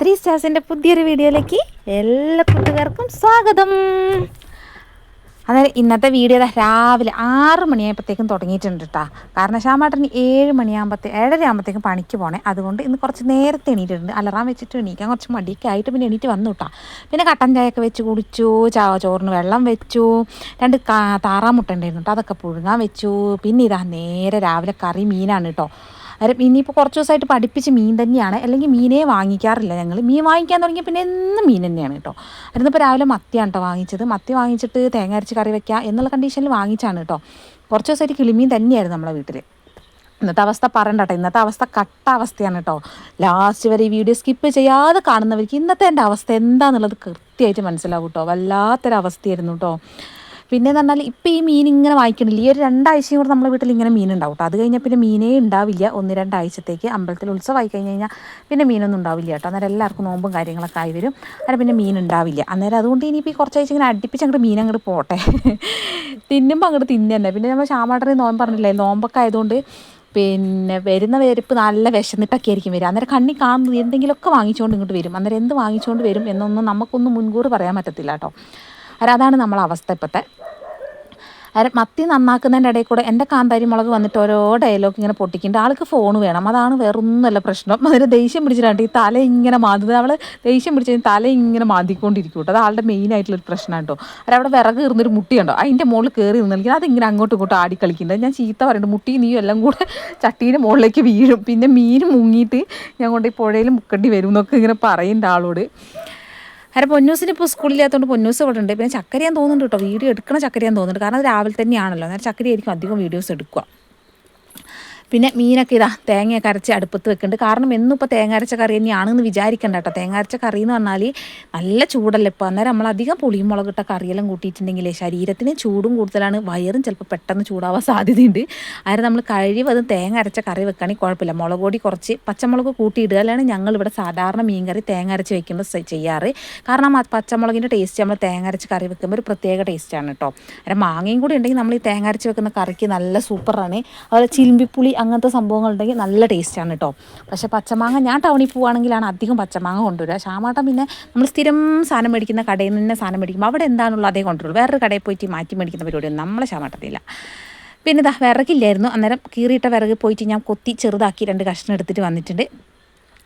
Three സ്റ്റാർസിന്റെ പുതിയൊരു വീഡിയോയിലേക്ക് എല്ലാ കൂട്ടുകാർക്കും സ്വാഗതം. അതായത് ഇന്നത്തെ വീഡിയോ രാവിലെ ആറ് മണിയായപ്പോഴത്തേക്കും തുടങ്ങിയിട്ടുണ്ട് കേട്ടോ കാരണം ശ്യാമാട്ടന് ഏഴ് മണിയാകുമ്പോഴത്തേ ഏഴര ആകുമ്പോഴത്തേക്കും പണിക്ക് പോണേ. അതുകൊണ്ട് ഇന്ന് കുറച്ച് നേരത്തെ എണീറ്റിട്ടുണ്ട്. അലറാൻ വെച്ചിട്ട് എണീക്കാൻ കുറച്ച് മടിയൊക്കെ ആയിട്ട് പിന്നെ എണീറ്റ് വന്നു കേട്ടോ പിന്നെ കട്ടൻ ചായയൊക്കെ വെച്ച് കുടിച്ചു ചാ ചോറിന് വെള്ളം വെച്ചു രണ്ട് താറാമുട്ട ഉണ്ടായിരുന്നു കേട്ടോ അതൊക്കെ പുഴുങ്ങാൻ വെച്ചു. പിന്നെ ഇതാ നേരെ രാവിലെ കറി മീനാണ് കേട്ടോ അന്നേരം ഇനിയിപ്പോൾ കുറച്ച് ദിവസമായിട്ട് പഠിപ്പിച്ച് മീൻ തന്നെയാണ്. അല്ലെങ്കിൽ മീനേ വാങ്ങിക്കാറില്ല ഞങ്ങൾ മീൻ വാങ്ങിക്കാൻ തുടങ്ങിയ പിന്നെ എന്നും മീൻ തന്നെയാണ് കേട്ടോ. അതിനിപ്പോൾ രാവിലെ മത്തിയാണ് കേട്ടോ വാങ്ങിച്ചത്. മത്തി വാങ്ങിച്ചിട്ട് തേങ്ങ അരച്ച് കറി വെക്കുക എന്നുള്ള കണ്ടീഷനിൽ വാങ്ങിച്ചാണ് കേട്ടോ. കുറച്ച് ദിവസമായിട്ട് കിളിമീൻ തന്നെയായിരുന്നു നമ്മളെ വീട്ടിൽ ഇന്നത്തെ അവസ്ഥ പറയണ്ട കേട്ടോ. ഇന്നത്തെ അവസ്ഥ കട്ട അവസ്ഥയാണ് കേട്ടോ. ലാസ്റ്റ് വരെ ഈ വീഡിയോ സ്കിപ്പ് ചെയ്യാതെ കാണുന്നവർക്ക് ഇന്നത്തെ എന്റെ അവസ്ഥ എന്താണെന്നുള്ളത് കൃത്യമായിട്ട് മനസ്സിലാവും കേട്ടോ. വല്ലാത്തൊരവസ്ഥയായിരുന്നു കേട്ടോ. പിന്നെ എന്ന് പറഞ്ഞാൽ ഇപ്പം ഈ മീൻ ഇങ്ങനെ വാങ്ങിക്കണില്ല ഈ ഒരു രണ്ടാഴ്ചയും കൂടെ നമ്മുടെ വീട്ടിൽ ഇങ്ങനെ മീൻ ഉണ്ടാവും അത് കഴിഞ്ഞാൽ പിന്നെ മീനേ ഉണ്ടാവില്ല. ഒന്ന് രണ്ടാഴ്ചത്തേക്ക് അമ്പലത്തിൽ ഉത്സവമായി കഴിഞ്ഞ് കഴിഞ്ഞാൽ പിന്നെ മീനൊന്നും ഉണ്ടാവില്ല കേട്ടോ അന്നേരം എല്ലാവർക്കും നോമ്പും കാര്യങ്ങളൊക്കെ ആയി വരും. അന്നേരം പിന്നെ മീൻ ഉണ്ടാവില്ല. അന്നേരം അതുകൊണ്ട് ഇനിയിപ്പോൾ ഈ കുറച്ചാഴ്ച ഇങ്ങനെ അടുപ്പിച്ച് അങ്ങോട്ട് മീൻ അങ്ങോട്ട് പോട്ടെ. തിന്നുമ്പോൾ അങ്ങോട്ട് തിന്നു പിന്നെ നമ്മൾ ശാമാട്ടനെ നോമ്പ് പറഞ്ഞില്ലേ? നോമ്പൊക്കെ ആയതുകൊണ്ട് പിന്നെ വരുന്ന വരപ്പ് നല്ല വിശന്നിട്ടൊക്കെ ആയിരിക്കും വരിക. അന്നേരം കണ്ണി കാണുന്നത് എന്തെങ്കിലുമൊക്കെ വാങ്ങിച്ചുകൊണ്ട് ഇങ്ങോട്ട് വരും. അന്നേരം എന്ത് വാങ്ങിച്ചുകൊണ്ട് വരും എന്നൊന്നും നമുക്കൊന്നും മുൻകൂർ പറയാൻ പറ്റത്തില്ല കേട്ടോ അതാണ് നമ്മളെ അവസ്ഥ ഇപ്പോഴത്തെ മത്തി നന്നാക്കുന്നതിന്റെ ഇടയിൽ കൂടെ എന്റെ കാന്താരി മുളക് വന്നിട്ട് ഓരോ ഡയലോഗ് ഇങ്ങനെ പൊട്ടിക്കുന്നുണ്ട്. ആൾക്ക് ഫോൺ വേണം. അതാണ് വേറൊന്നുമല്ല പ്രശ്നം. അതിന് ദേഷ്യം പിടിച്ചിട്ടുണ്ട് ഈ തല ഇങ്ങനെ മാതുന്നത് അവൾ ദേഷ്യം പിടിച്ച് തല ഇങ്ങനെ മാതിക്കൊണ്ടിരിക്കും കേട്ടോ. അത് ആളുടെ മെയിൻ ആയിട്ടുള്ളൊരു പ്രശ്നമാണ് കേട്ടോ. അവിടെ വിറക് കയറുന്നൊരു മുട്ടിയുണ്ടോ. അതിന്റെ മുകളിൽ കയറി നിന്നിരിക്കും അതിങ്ങനെ അങ്ങോട്ടും ഇങ്ങോട്ടും ആടി കളിക്കുന്നുണ്ട്. ഞാൻ ചീത്ത പറയുന്നുണ്ട്. മുട്ടി നീയും എല്ലാം കൂടെ ചട്ടീന്റെ മുകളിലേക്ക് വീഴും. പിന്നെ മീൻ മുങ്ങിയിട്ട് ഞാൻ കൊണ്ട് ഈ പുഴയിൽ മുക്കേണ്ടി വരും എന്നൊക്കെ ഇങ്ങനെ പറയുന്നുണ്ട് ആളോട്. അരെ പൊന്നൂസിന് ഇപ്പോൾ സ്കൂളില്ലാത്തതുകൊണ്ട് പൊന്നൂസ് ഇവിടെ ഉണ്ട് പിന്നെ ചക്കരയാൻ തോന്നുന്നുണ്ട് കേട്ടോ. വീഡിയോ എടുക്കണ ചക്കരയാൻ തോന്നുന്നുണ്ട്. കാരണം അത് രാവിലെ തന്നെയാണല്ലോ. അന്നേരം ചക്കരയായിരിക്കും അധികം വീഡിയോസ് എടുക്കുക. പിന്നെ മീനൊക്കെ ഇതാ തേങ്ങയൊക്കെ അരച്ച് അടുപ്പത്ത് വെക്കുന്നുണ്ട്. കാരണം എന്നും ഇപ്പോൾ തേങ്ങ അരച്ച കറി തന്നെയാണെന്ന് വിചാരിക്കണ്ട കേട്ടോ. തേങ്ങ അരച്ച കറി എന്ന് പറഞ്ഞാൽ നല്ല ചൂടല്ലേ ഇപ്പോൾ അന്നേരം നമ്മൾ അധികം പുളിയും മുളകിട്ട കറിയെല്ലാം കൂട്ടിയിട്ടുണ്ടെങ്കിലേ ശരീരത്തിന് ചൂടും കൂടുതലാണ്. വയറും ചിലപ്പോൾ പെട്ടെന്ന് ചൂടാവാൻ സാധ്യതയുണ്ട്. അതായത് നമ്മൾ കഴിവതും തേങ്ങ അരച്ച കറി വെക്കുകയാണെങ്കിൽ കുഴപ്പമില്ല. മുളക് പൊടി കുറച്ച് പച്ചമുളക് കൂട്ടിയിടുക. അല്ലാണ് ഞങ്ങളിവിടെ സാധാരണ മീൻ കറി തേങ്ങ അരച്ച് വെക്കുമ്പോൾ ചെയ്യാറ്. കാരണം ആ പച്ചമുളകിന്റെ ടേസ്റ്റ് നമ്മൾ തേങ്ങ അരച്ച് കറി വെക്കുമ്പോൾ ഒരു പ്രത്യേക ടേസ്റ്റാണ് കേട്ടോ. അതായത് മാങ്ങയും കൂടി ഉണ്ടെങ്കിൽ നമ്മൾ ഈ തേങ്ങ അരച്ച് വെക്കുന്ന കറിക്ക് നല്ല സൂപ്പറാണ് അതുപോലെ ചിലിമ്പിപ്പുളി അങ്ങനത്തെ സംഭവങ്ങൾ ഉണ്ടെങ്കിൽ നല്ല ടേസ്റ്റാണ് കേട്ടോ. പക്ഷേ പച്ചമാങ്ങ ഞാൻ ടൗണിൽ പോവുകയാണെങ്കിലാണ് അധികം പച്ചമാങ്ങ കൊണ്ടുവരിക. ശാമാട്ടം പിന്നെ നമ്മൾ സ്ഥിരം സാധനം മേടിക്കുന്ന കടയിൽ നിന്ന് തന്നെ സാധനം മേടിക്കുമ്പോൾ അവിടെ എന്താണുള്ളത് അതേ കൊണ്ടുവരുള്ളൂ വേറൊരു കടയിൽ പോയിട്ട് മാറ്റി മേടിക്കുന്ന പരിപാടിയൊന്നും നമ്മളെ ശാമാട്ടത്തില്ല പിന്നെ ഇതാ വിറകില്ലായിരുന്നു. അന്നേരം കീറിയിട്ട വിറക് പോയിട്ട് ഞാൻ കൊത്തി ചെറുതാക്കി രണ്ട് കഷ്ണം എടുത്തിട്ട് വന്നിട്ടുണ്ട്.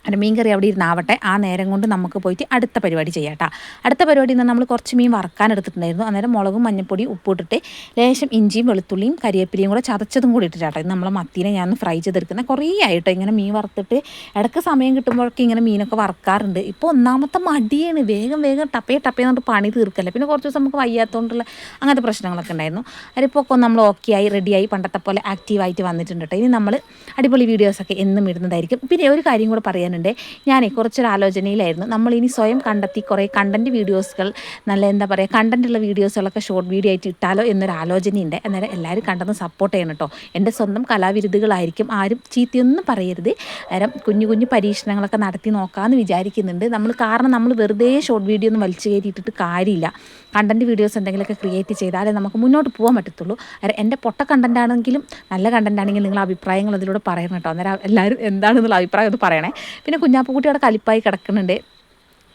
അതിന്റെ മീൻ കറി അവിടെ ഇരുന്നാവട്ടെ. ആ നേരം കൊണ്ട് നമുക്ക് പോയിട്ട് അടുത്ത പരിപാടി ചെയ്യാം കേട്ടോ അടുത്ത പരിപാടി എന്ന് നമ്മൾ കുറച്ച് മീൻ വറക്കാൻ എടുത്തിട്ടുണ്ടായിരുന്നു. അന്നേരം മുളകും മഞ്ഞപ്പൊടി ഉപ്പിട്ടിട്ട് ലേശം ഇഞ്ചിയും വെളുത്തുള്ളിയും കരിവേപ്പിലയും കൂടെ ചതച്ചതും കൂടി ഇട്ടിട്ടാട്ടോ. ഇത് നമ്മൾ മത്തീനെ ഞാൻ ഫ്രൈ ചെയ്തെടുക്കുന്ന കുറേ ആയിട്ടോ. ഇങ്ങനെ മീൻ വറുത്തിട്ട് ഇടയ്ക്ക് സമയം കിട്ടുമ്പോഴൊക്കെ ഇങ്ങനെ മീനൊക്കെ വറക്കാറുണ്ട്. ഇപ്പോൾ ഒന്നാമത്തെ മടിയാണ്. വേഗം വേഗം ടപ്പേ ടപ്പേ എന്നിട്ട് പണി തീർക്കല്ല. പിന്നെ കുറച്ച് ദിവസം നമുക്ക് വയ്യാത്തതുകൊണ്ടുള്ള അങ്ങനത്തെ പ്രശ്നങ്ങളൊക്കെ ഉണ്ടായിരുന്നു. അതിപ്പോൾ ഒക്കെ നമ്മൾ ഓക്കെ ആയി റെഡിയായി പണ്ടത്തെ പോലെ ആക്റ്റീവായിട്ട് വന്നിട്ടുണ്ട് കേട്ടോ ഇനി നമ്മൾ അടിപൊളി വീഡിയോസൊക്കെ എന്നും ഇടുന്നതായിരിക്കും. പിന്നെ ഒരു കാര്യം കൂടെ പറയാനുണ്ട് ഞാനേ കുറച്ചൊരു ആലോചനയിലായിരുന്നു. നമ്മളിനി സ്വയം കണ്ടെത്തി കുറേ കണ്ടന്റ് വീഡിയോസുകൾ നല്ല എന്താ പറയുക കണ്ടന്റുള്ള വീഡിയോസുകളൊക്കെ ഷോർട്ട് വീഡിയോ ആയിട്ട് ഇട്ടാലോ എന്നൊരു ആലോചനയുണ്ട്. അന്നേരം എല്ലാവരും കണ്ടെന്ന് സപ്പോർട്ട് ചെയ്യണം കേട്ടോ എന്റെ സ്വന്തം കലാവിരുദ്ധകളായിരിക്കും ആരും ചീത്തയൊന്നും പറയരുത്. അന്നേരം കുഞ്ഞു കുഞ്ഞു പരീക്ഷണങ്ങളൊക്കെ നടത്തി നോക്കാമെന്ന് വിചാരിക്കുന്നുണ്ട്. നമ്മൾ കാരണം നമ്മൾ വെറുതെ ഷോർട്ട് വീഡിയോ ഒന്നും വലിച്ചു കയറ്റിയിട്ടിട്ട് കാര്യമില്ല. കണ്ടന്റ് വീഡിയോസ് എന്തെങ്കിലുമൊക്കെ ക്രിയേറ്റ് ചെയ്താലേ നമുക്ക് മുന്നോട്ട് പോകാൻ പറ്റത്തുള്ളൂ. അന്നേരം എന്റെ പൊട്ട കണ്ടന്റ് ആണെങ്കിലും നല്ല കണ്ടന്റ് ആണെങ്കിലും നിങ്ങൾ അഭിപ്രായങ്ങൾ അതിലൂടെ പറയണം കേട്ടോ അന്നേരം എല്ലാവരും എന്താണെന്നുള്ള അഭിപ്രായം ഒന്ന് പറയണേ. പിന്നെ കുഞ്ഞാപ്പുകുട്ടി അവിടെ കലിപ്പായി കിടക്കുന്നുണ്ട്.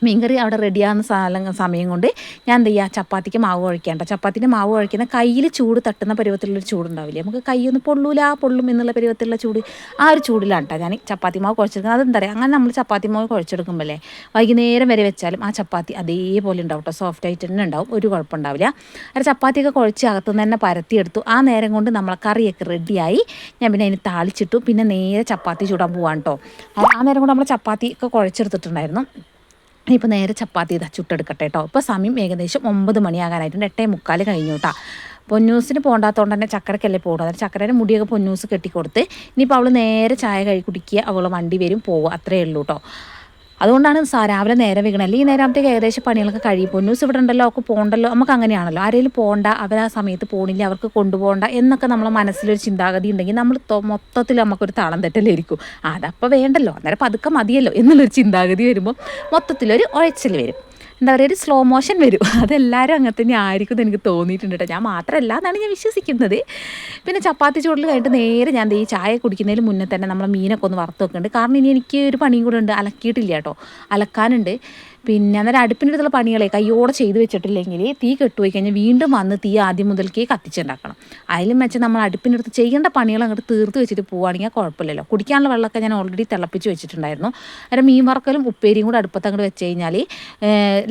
മീൻകറി അവിടെ റെഡിയാകുന്ന സാധനം സമയം കൊണ്ട് ഞാൻ എന്താ ചെയ്യുക ചപ്പാത്തിക്ക് മാവ് കുഴക്കേണ്ട ചപ്പാത്തിന്റെ മാവ് കുഴക്കുന്ന കയ്യിൽ ചൂട് തട്ടുന്ന പരുവത്തിലുള്ളൊരു ചൂടുണ്ടാവില്ലേ? നമുക്ക് കൈയൊന്ന് പൊള്ളൂല പൊള്ളും എന്നുള്ള പരുവത്തിലുള്ള ചൂട് ആ ഒരു ചൂടിലാണ് കേട്ടോ ഞാൻ ചപ്പാത്തി മാവ് കുഴച്ചെടുക്കുന്നത്. അതെന്താ പറയുക? അങ്ങനെ നമ്മൾ ചപ്പാത്തി മാവ് കുഴച്ചെടുക്കുമ്പോഴേ വൈകുന്നേരം വരെ വെച്ചാലും ആ ചപ്പാത്തി അതേപോലെ ഉണ്ടാവും കേട്ടോ. സോഫ്റ്റ് ആയിട്ട് തന്നെ ഉണ്ടാവും. ഒരു കുഴപ്പമുണ്ടാവില്ല. ആ ചപ്പാത്തിയൊക്കെ കുഴച്ച് അകത്തുനിന്ന് തന്നെ പരത്തിയെടുത്തു. ആ നേരം കൊണ്ട് നമ്മൾ കറിയൊക്കെ റെഡിയായി ഞാൻ പിന്നെ അതിന് താളിച്ചിട്ടു. പിന്നെ നേരെ ചപ്പാത്തി ചൂടാൻ പോവാണ് കേട്ടോ. ആ നേരം കൊണ്ട് നമ്മൾ ചപ്പാത്തി ഒക്കെ കുഴച്ചെടുത്തിട്ടുണ്ടായിരുന്നു. ഇനിയിപ്പോൾ നേരെ ചപ്പാത്തി ഇതാ ചുട്ടെടുക്കട്ടെ കേട്ടോ ഇപ്പോൾ സമയം ഏകദേശം ഒമ്പത് മണിയാകാനായിട്ടുണ്ട്. എട്ടേ മുക്കാൽ കഴിഞ്ഞു കേട്ടോ പൊന്നൂസിന് പോകണ്ടാത്തതുകൊണ്ട് തന്നെ ചക്കരക്കല്ലേ പോകുന്നത് അതായത് ചക്കരയുടെ മുടിയൊക്കെ പൊന്നൂസ് കെട്ടിക്കൊടുത്ത് ഇനിയിപ്പോൾ അവൾ നേരെ ചായ കഴി കുടിക്കുക അവൾ വണ്ടി വരും പോവുക. അത്രയേ ഉള്ളൂ കേട്ടോ അതുകൊണ്ടാണ് രാവിലെ നേരെ വീകണം അല്ലെങ്കിൽ നേരത്തേക്ക് ഏകദേശം പണികളൊക്കെ കഴിയും. ന്യൂസ് ഇവിടെ ഉണ്ടല്ലോ അവർക്ക് പോകണ്ടല്ലോ നമുക്ക് അങ്ങനെയാണല്ലോ. ആരെങ്കിലും പോകണ്ട അവർ ആ സമയത്ത് പോണില്ല അവർക്ക് കൊണ്ടുപോകണ്ട എന്നൊക്കെ നമ്മളെ മനസ്സിലൊരു ചിന്താഗതി ഉണ്ടെങ്കിൽ നമ്മൾ മൊത്തത്തിൽ നമുക്കൊരു താളം തെറ്റലായിരിക്കും അതപ്പോൾ വേണ്ടല്ലോ. അന്നേരം പതുക്കെ മതിയല്ലോ എന്നുള്ളൊരു ചിന്താഗതി വരുമ്പോൾ മൊത്തത്തിലൊരു ഉഴച്ചിൽ വരും. എന്താ പറയുക ഒരു സ്ലോ മോഷൻ വരും. അതെല്ലാവരും അങ്ങനെ തന്നെ ആയിരിക്കും എന്ന് എനിക്ക് തോന്നിയിട്ടുണ്ട് കേട്ടോ. ഞാൻ മാത്രമല്ല എന്നാണ് ഞാൻ വിശ്വസിക്കുന്നത്. പിന്നെ ചപ്പാത്തി ചൂടിൽ കഴിഞ്ഞിട്ട് നേരെ ഞാൻ ഈ ചായ കുടിക്കുന്നതിന് മുന്നേ തന്നെ നമ്മളെ മീനൊക്കെ ഒന്ന് വറുത്ത് വെക്കുന്നുണ്ട്. കാരണം ഇനി എനിക്ക് ഒരു പണിയും കൂടെ ഉണ്ട്. അലക്കിയിട്ടില്ല കേട്ടോ. അലക്കാനുണ്ട്. പിന്നെ അന്നേരം അടുപ്പിന്റെ അടുത്തുള്ള പണികളെ കയ്യോടെ ചെയ്ത് വെച്ചിട്ടില്ലെങ്കിൽ തീ കെട്ടുപോയി കഴിഞ്ഞാൽ വീണ്ടും വന്ന് തീ ആദ്യം മുതൽക്കേ കത്തിച്ചുണ്ടാക്കണം. അതിലും വെച്ച് നമ്മൾ അടുപ്പിന്റെ അടുത്ത് ചെയ്യേണ്ട പണികൾ അങ്ങോട്ട് തീർത്ത് വെച്ചിട്ട് പോവുകയാണെങ്കിൽ കുഴപ്പമില്ലല്ലോ. കുടിക്കാനുള്ള വെള്ളമൊക്കെ ഞാൻ ഓൾറെഡി തിളപ്പിച്ച് വെച്ചിട്ടുണ്ടായിരുന്നു. അന്നേരം മീൻ വറക്കലും ഉപ്പേരിയും കൂടെ അടുപ്പത്ത് അങ്ങോട്ട് വെച്ച് കഴിഞ്ഞാൽ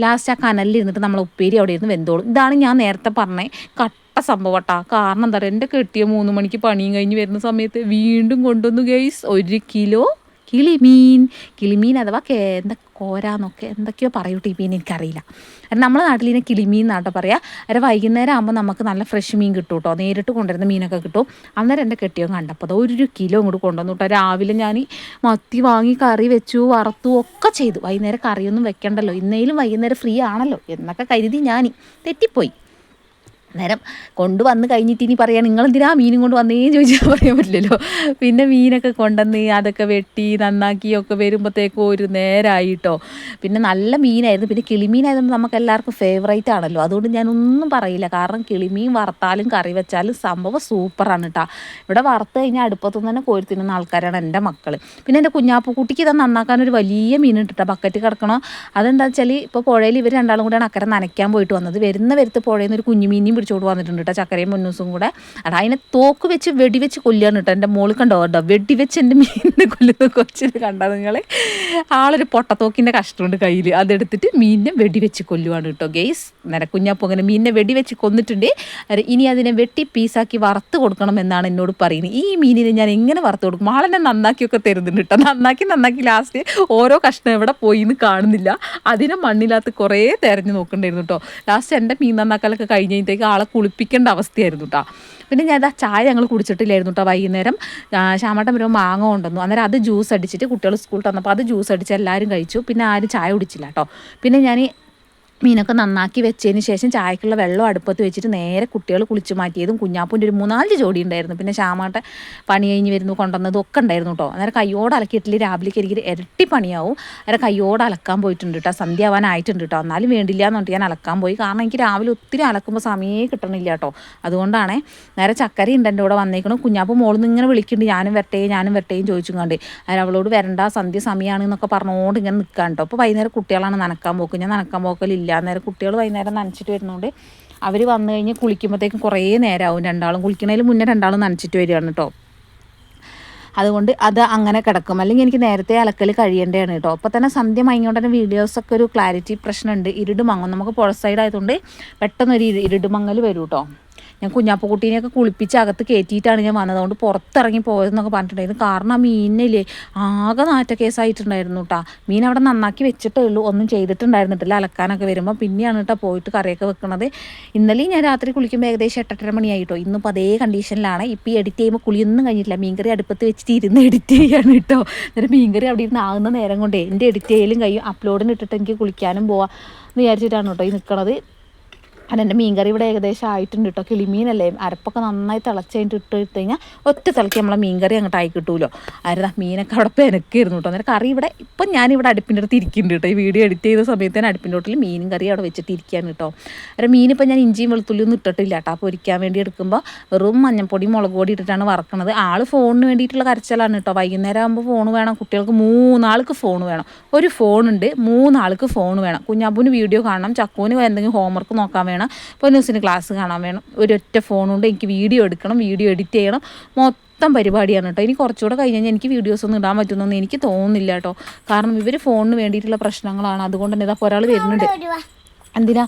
ലാസ്റ്റ് ആ കനലിൽ ഇരുന്നിട്ട് നമ്മൾ ഉപ്പേരി അവിടെ ഇരുന്ന് വെന്തോളും. ഇതാണ് ഞാൻ നേരത്തെ പറഞ്ഞത് കട്ട സംഭവട്ടാ കാരണം എന്താ പറയുക എന്റെ കെട്ടിയ മൂന്ന് മണിക്ക് പണിയും കഴിഞ്ഞ് വരുന്ന സമയത്ത് വീണ്ടും കൊണ്ടുവന്നു ഗൈസ് ഒരു കിലോ കിളിമീൻ കിളിമീൻ അഥവാ എന്താ കോരാന്നൊക്കെ എന്തൊക്കെയോ പറയൂ ഈ മീൻ. എനിക്കറിയില്ല. കാരണം നമ്മുടെ നാട്ടിൽ ഇതിനെ കിളിമീൻ എന്നാട്ടോ പറയുക അര വൈകുന്നേരം ആകുമ്പോൾ നമുക്ക് നല്ല ഫ്രഷ് മീൻ കിട്ടും കേട്ടോ നേരിട്ട് കൊണ്ടുവരുന്ന മീനൊക്കെ കിട്ടും. അന്നേരം എന്റെ കെട്ടിയോ കണ്ടപ്പോൾ അത് ഒരു കിലോ ഇങ്ങോട്ട് കൊണ്ടുവന്നു കേട്ടോ രാവിലെ ഞാൻ മത്തി വാങ്ങി കറി വെച്ചു വറുത്തു ഒക്കെ ചെയ്തു. വൈകുന്നേരം കറിയൊന്നും വെക്കണ്ടല്ലോ. ഇന്നേലും വൈകുന്നേരം ഫ്രീ ആണല്ലോ. എന്നൊക്കെ കരുതി ഞാൻ തെറ്റിപ്പോയി. നേരം കൊണ്ടുവന്ന് കഴിഞ്ഞിട്ട് ഇനി പറയാം നിങ്ങൾ എന്തിനാ മീനും കൊണ്ട് വന്നേ? ചോദിച്ചാൽ പറയാൻ പറ്റില്ലല്ലോ. പിന്നെ മീനൊക്കെ കൊണ്ടുവന്ന് അതൊക്കെ വെട്ടി നന്നാക്കി ഒക്കെ വരുമ്പോഴത്തേക്കും ഒരു നേരമായിട്ടോ പിന്നെ നല്ല മീനായിരുന്നു. പിന്നെ കിളിമീനായതുകൊണ്ട് നമുക്ക് എല്ലാവർക്കും ഫേവറേറ്റ് ആണല്ലോ. അതുകൊണ്ട് ഞാനൊന്നും പറയില്ല. കാരണം കിളിമീൻ വറുത്താലും കറി വെച്ചാലും സംഭവം സൂപ്പറാണ് കേട്ടോ ഇവിടെ വറുത്ത് കഴിഞ്ഞാൽ അടുപ്പത്തുനിന്ന് തന്നെ കോരി തിന്നുന്ന ആൾക്കാരാണ് എന്റെ മക്കൾ പിന്നെ എന്റെ കുഞ്ഞാപ്പുക്കുട്ടിക്ക് ഇത് നന്നാക്കാൻ ഒരു വലിയ മീൻ ഇട്ടിട്ടാ ബക്കറ്റ് കിടക്കണോ? അതെന്താ വെച്ചാൽ ഇപ്പോൾ പുഴയിൽ ഇവർ രണ്ടാളും കൂടെയാണ് അക്കരെ നനയ്ക്കാൻ പോയിട്ട് വന്നത്. വരുന്ന വരുത്ത് പുഴയിൽ നിന്ന് ഒരു കുഞ്ഞു ചൂട് വന്നിട്ടുണ്ട് കേട്ടോ ചക്കരയും മുന്നൂസും കൂടെ. അട അതിനെ തോക്ക് വെച്ച് വെടിവെച്ച് കൊല്ലുകയാണ് കേട്ടോ എന്റെ മോൾ കണ്ടോ? കേട്ടോ വെടിവെച്ച് എന്റെ മീനിനെ കൊല്ലുന്ന കൊച്ചിന് കണ്ടോ നിങ്ങൾ ആളൊരു പൊട്ടത്തോക്കിന്റെ കഷ്ടമുണ്ട് കയ്യിൽ അതെടുത്തിട്ട് മീനിനെ വെടിവെച്ച് കൊല്ലുവാണ് കേട്ടോ ഗെയ്സ് നേരെ കുഞ്ഞാപ്പൂ അങ്ങനെ മീനിനെ വെടിവെച്ച് കൊന്നിട്ടുണ്ട്. ഇനി അതിനെ വെട്ടി പീസാക്കി വറുത്ത് കൊടുക്കണം എന്നാണ് എന്നോട് പറയുന്നത്. ഈ മീനിനെ ഞാൻ എങ്ങനെ വറുത്ത് കൊടുക്കും? ആളെന്നെ നന്നാക്കിയൊക്കെ തരുന്നുണ്ട് കേട്ടോ നന്നാക്കി നന്നാക്കി ലാസ്റ്റ് ഓരോ കഷ്ണം എവിടെ പോയി എന്ന് കാണുന്നില്ല. അതിനെ മണ്ണിനകത്ത് കുറേ തിരഞ്ഞു നോക്കണ്ടായിരുന്നു കേട്ടോ ലാസ്റ്റ് എന്റെ മീൻ നന്നാക്കലൊക്കെ കഴിഞ്ഞപ്പോഴത്തേക്ക് ആളെ കുളിപ്പിക്കേണ്ട അവസ്ഥയായിരുന്നു കേട്ടോ പിന്നെ ഞാൻ ഇതാ ചായ ഞങ്ങൾ കുടിച്ചിട്ടില്ലായിരുന്നു കേട്ടോ വൈകുന്നേരം. ശ്യാമട്ടൻ വരുമ്പോൾ മാങ്ങ കൊണ്ടുവന്നു. അന്നേരം അത് ജ്യൂസ് അടിച്ചിട്ട് കുട്ടികൾ സ്കൂളിൽ തന്നപ്പോൾ അത് ജ്യൂസ് അടിച്ച് എല്ലാവരും കഴിച്ചു. പിന്നെ ആരും ചായ കുടിച്ചില്ല കേട്ടോ പിന്നെ ഞാൻ മീനൊക്കെ നന്നാക്കി വെച്ചതിന് ശേഷം ചായക്കുള്ള വെള്ളം അടുപ്പത്ത് വെച്ചിട്ട് നേരെ കുട്ടികൾ കുളിച്ച് മാറ്റിയതും കുഞ്ഞാപ്പൂന്റെ ഒരു മൂന്നാൽ ജോഡി ഉണ്ടായിരുന്നു. പിന്നെ ശ്യാമാട്ടെ പണി കഴിഞ്ഞ് വരുന്നു കൊണ്ടുവന്നതും ഒക്കെ ഉണ്ടായിരുന്നു കേട്ടോ. അന്നേരം കയ്യോട് അലക്കിയിട്ടില്ല? രാവിലേക്ക് എനിക്ക് ഇരട്ടി പണിയാവും. അന്നേരം കയ്യോട് അലക്കാൻ പോയിട്ടുണ്ട് കേട്ടോ. സന്ധ്യ ആവാനായിട്ടുണ്ട് കേട്ടോ. എന്നാലും വേണ്ടില്ല എന്ന് ഞാൻ അലക്കാൻ പോയി. കാരണം എനിക്ക് രാവിലെ ഒത്തിരി അലക്കുമ്പോൾ സമയമേ കിട്ടണില്ല കേട്ടോ. അതുകൊണ്ടാണ് നേരെ ചക്കര ഉണ്ട് എന്റെ കൂടെ വന്നേക്കണം. കുഞ്ഞാപ്പ് മോളിൽ നിന്ന് ഇങ്ങനെ വിളിക്കുന്നുണ്ട്. ഞാനും വരട്ടെ ഞാനും വരട്ടേയും ചോദിച്ചും കണ്ട്. അന്നേരം അവളോട് വരണ്ട സന്ധ്യ സമയമാണ് എന്നൊക്കെ പറഞ്ഞുകൊണ്ട് ഇങ്ങനെ നിൽക്കാൻ കേട്ടോ. അപ്പോൾ വൈകുന്നേരം കുട്ടികളാണ് നനക്കാൻ പോക്ക്. ഞാൻ നനക്കാൻ പോക്കലില്ല. അന്നേരം കുട്ടികൾ വൈകുന്നേരം നനച്ചിട്ട് വരുന്നതുകൊണ്ട് അവർ വന്നു കഴിഞ്ഞ് കുളിക്കുമ്പോഴത്തേക്കും കുറേ നേരമാവും രണ്ടാളും. കുളിക്കണതിൽ മുന്നേ രണ്ടാളും നനച്ചിട്ട് വരികയാണ് കേട്ടോ അതുകൊണ്ട് അത് അങ്ങനെ കിടക്കും. അല്ലെങ്കിൽ എനിക്ക് നേരത്തെ അലക്കൽ കഴിയേണ്ടതാണ് കേട്ടോ അപ്പോൾ തന്നെ സന്ധ്യ മയങ്ങിയോണ്ട് തന്നെ വീഡിയോസൊക്കെ ഒരു ക്ലാരിറ്റി പ്രശ്നമുണ്ട് ഇരുട് മങ്ങും. നമുക്ക് പുഴ സൈഡ് ആയതുകൊണ്ട് പെട്ടെന്നൊരു ഇരു ഇരുട് മങ്ങൽ വരും കേട്ടോ ഞാൻ കുഞ്ഞാപ്പക്കുട്ടീനെയൊക്കെ കുളിപ്പിച്ച് അകത്ത് കയറ്റിയിട്ടാണ് ഞാൻ വന്നത്. അതുകൊണ്ട് പുറത്തിറങ്ങി പോയതെന്നൊക്കെ പറഞ്ഞിട്ടുണ്ടായിരുന്നു. കാരണം ആ മീനില്ലേ ആകെ നാറ്റ കേസായിട്ടുണ്ടായിരുന്നു കേട്ടോ മീൻ അവിടെ നന്നാക്കി വെച്ചിട്ടേ ഉള്ളൂ. ഒന്നും ചെയ്തിട്ടുണ്ടായിരുന്നിട്ടില്ല. അലക്കാനൊക്കെ വരുമ്പോൾ പിന്നെയാണ് കേട്ടോ പോയിട്ട് കറിയൊക്കെ വെക്കണത്. ഇന്നലെയും ഞാൻ രാത്രി കുളിക്കുമ്പോൾ ഏകദേശം എട്ടെട്ടര മണിയായിട്ടോ. ഇന്നിപ്പോൾ അതേ കണ്ടീഷനിലാണ്. ഇപ്പോൾ ഈ എഡിറ്റ് ചെയ്യുമ്പോൾ കുളിയൊന്നും കഴിഞ്ഞിട്ടില്ല. മീൻകറി അടുപ്പത്ത് വെച്ചിട്ട് ഇരുന്ന് എഡിറ്റ് ചെയ്യാണ് കേട്ടോ എന്നിട്ട് മീൻകറി അവിടെ ഇരുന്ന് ആകുന്ന നേരം കൊണ്ടേ എന്റെ എഡിറ്റ് ചെയ്യലും കഴിയും. അപ്ലോഡിന് ഇട്ടിട്ട് എനിക്ക് കുളിക്കാനും പോവാം എന്ന് വിചാരിച്ചിട്ടാണ് കേട്ടോ ഈ നിൽക്കണത് അത് എന്റെ മീൻകറി ഇവിടെ ഏകദേശം ആയിട്ടുണ്ട് കേട്ടോ കിളിമീനല്ലേ? അരപ്പൊക്കെ നന്നായി തിളച്ച് കഴിഞ്ഞിട്ട് ഇട്ട് ഇട്ട് കഴിഞ്ഞാൽ ഒറ്റ തിളക്കി നമ്മളെ മീൻകറി അങ്ങോട്ട് ആയി കിട്ടുമല്ലോ ആരുതാ മീനൊക്കെ അവിടെ പെനക്കായിരുന്നു കേട്ടോ അന്നേരം കറി ഇവിടെ ഇപ്പം ഞാനിവിടെ അടുപ്പിന്റെ അടുത്ത് ഇരിക്കുന്നുണ്ട് കേട്ടോ ഈ വീഡിയോ എഡിറ്റ് ചെയ്ത സമയത്ത് തന്നെ അടുപ്പിന്റെ തൊട്ടിൽ മീനും കറി അവിടെ വെച്ചിട്ട് ഇരിക്കുകയാണ് കേട്ടോ അന്നേരം മീനിപ്പോൾ ഞാൻ ഇഞ്ചിയും വെളുത്തുള്ളിയും ഒന്നും ഇട്ടിട്ടില്ല കേട്ടോ അപ്പോൾ പൊരിക്കാൻ വേണ്ടി എടുക്കുമ്പോൾ വെറും മഞ്ഞപ്പൊടി മുളക് പൊടി ഇട്ടിട്ടാണ് വറക്കണത്. ആൾ ഫോണിന് വേണ്ടിയിട്ടുള്ള കരച്ചിലാണ് കേട്ടോ വൈകുന്നേരം ആകുമ്പോൾ ഫോൺ വേണം കുട്ടികൾക്ക് മൂന്നാൾക്ക് ഫോൺ വേണം. ഒരു ഫോണുണ്ട് മൂന്നാൾക്ക് ഫോൺ വേണം. കുഞ്ഞാപ്പൂന് വീഡിയോ കാണണം ചക്കൂന് എന്തെങ്കിലും ഹോംവർക്ക് നോക്കാൻ വേണം. പൊന്നൂസിന് ക്ലാസ് കാണാൻ വേണം. ഒരൊറ്റ ഫോണുണ്ട് എനിക്ക് വീഡിയോ എടുക്കണം വീഡിയോ എഡിറ്റ് ചെയ്യണം. മൊത്തം പരിപാടിയാണ് കേട്ടോ. ഇനി കുറച്ചുകൂടെ കഴിഞ്ഞ് കഴിഞ്ഞാൽ എനിക്ക് വീഡിയോസ് ഒന്നും ഇടാൻ പറ്റുന്നൊന്നും എനിക്ക് തോന്നുന്നില്ല കേട്ടോ. കാരണം ഇവർ ഫോണിന് വേണ്ടിയിട്ടുള്ള പ്രശ്നങ്ങളാണ്. അതുകൊണ്ട് തന്നെ ഇതാ ഒരാൾ വരുന്നുണ്ട്. എന്തിനാ?